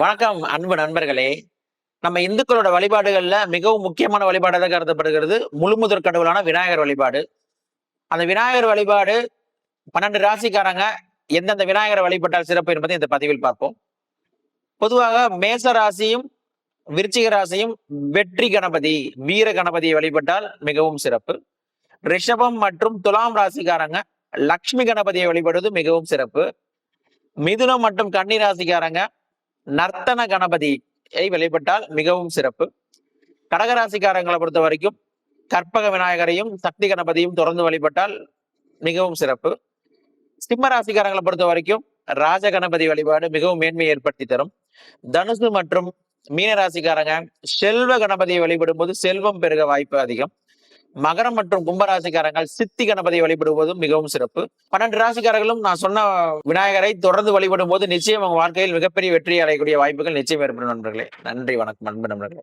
வணக்கம் அன்பு நண்பர்களே. நம்ம இந்துக்களோட வழிபாடுகள்ல மிகவும் முக்கியமான வழிபாடாக கருதப்படுகிறது. முழுமுதற் கடவுளான விநாயகர் வழிபாடு. அந்த விநாயகர் வழிபாடு பன்னெண்டு ராசிக்காரங்க எந்தெந்த விநாயகரை வழிபட்டால் சிறப்பு என்பதை இந்த பதிவில் பார்ப்போம். பொதுவாக மேச ராசியும் விருச்சிக ராசியும் வெற்றி கணபதி வீர கணபதியை வழிபட்டால் மிகவும் சிறப்பு. ரிஷபம் மற்றும் துலாம் ராசிக்காரங்க லக்ஷ்மி கணபதியை வழிபடுவது மிகவும் சிறப்பு. மிதுனம் மற்றும் கன்னி ராசிக்காரங்க நர்த்தன கணபதியை வழிபட்டால் மிகவும் சிறப்பு. கடகராசிக்காரங்களை பொறுத்த வரைக்கும் கற்பக விநாயகரையும் சக்தி கணபதியும் தொடர்ந்து வழிபட்டால் மிகவும் சிறப்பு. சிம்ம ராசிக்காரங்களை பொறுத்த வரைக்கும் ராஜ கணபதி வழிபாடு மிகவும் மேன்மையை ஏற்படுத்தி தரும். தனுசு மற்றும் மீன ராசிக்காரங்க செல்வ கணபதியை வழிபடும் போது செல்வம் பெருக வாய்ப்பு அதிகம். மகரம் மற்றும் கும்பராசிக்காரங்கள் சித்தி கணபதியை வழிபடுவதும் மிகவும் சிறப்பு. பன்னெண்டு ராசிக்காரர்களும் நான் சொன்ன விநாயகரை தொடர்ந்து வழிபடும் போது நிச்சயம் அவங்க வாழ்க்கையில் மிகப்பெரிய வெற்றி அடையக்கூடிய வாய்ப்புகள் நிச்சயம் ஏற்படும் நண்பர்களே. நன்றி வணக்கம் அன்பு நண்பர்களே.